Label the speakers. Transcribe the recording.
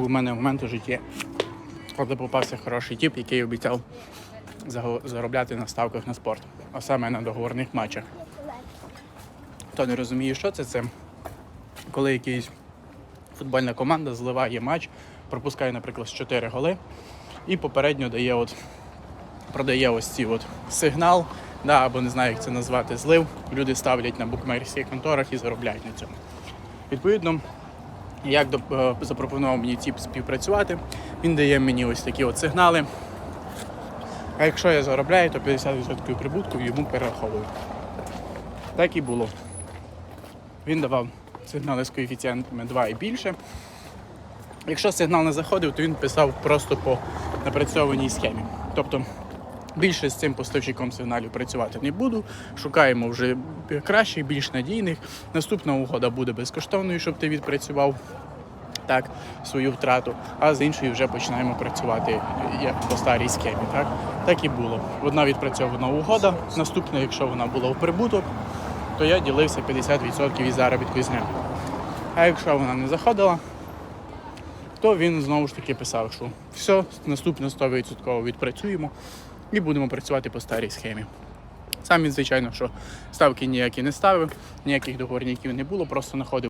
Speaker 1: У мене момент у житті, коли попався хороший тіп, який обіцяв заробляти на ставках на спорт, а саме на договорних матчах. Хто не розуміє, що це, це коли якийсь футбольна команда зливає матч, пропускає, наприклад, з 4 голи і попередньо дає от, продає ось ці от сигнал, да, або не знаю, як це назвати, злив. Люди ставлять на букмекерських конторах і заробляють на цьому. Відповідно, як е, запропонував мені тіп співпрацювати, він дає мені ось такі от сигнали. А якщо я заробляю, то 50% прибутку йому перераховую. Так і було. Він давав сигнали з коефіцієнтами 2 і більше. Якщо сигнал не заходив, то він писав просто по напрацьованій схемі. Тобто більше з цим поставщиком сигналів працювати не буду. Шукаємо вже кращих, більш надійних. Наступна угода буде безкоштовною, щоб ти відпрацював так, свою втрату, а з іншою вже починаємо працювати як по старій схемі. Так, так і було. Одна відпрацьована угода, наступна, якщо вона була в прибуток, то я ділився 50% із заробітку з ним. А якщо вона не заходила, то він знову ж таки писав, що все, наступне 100% відпрацюємо і будемо працювати по старій схемі. Сам він, звичайно, що ставки ніякі не ставив, ніяких договорників не було, просто знаходив.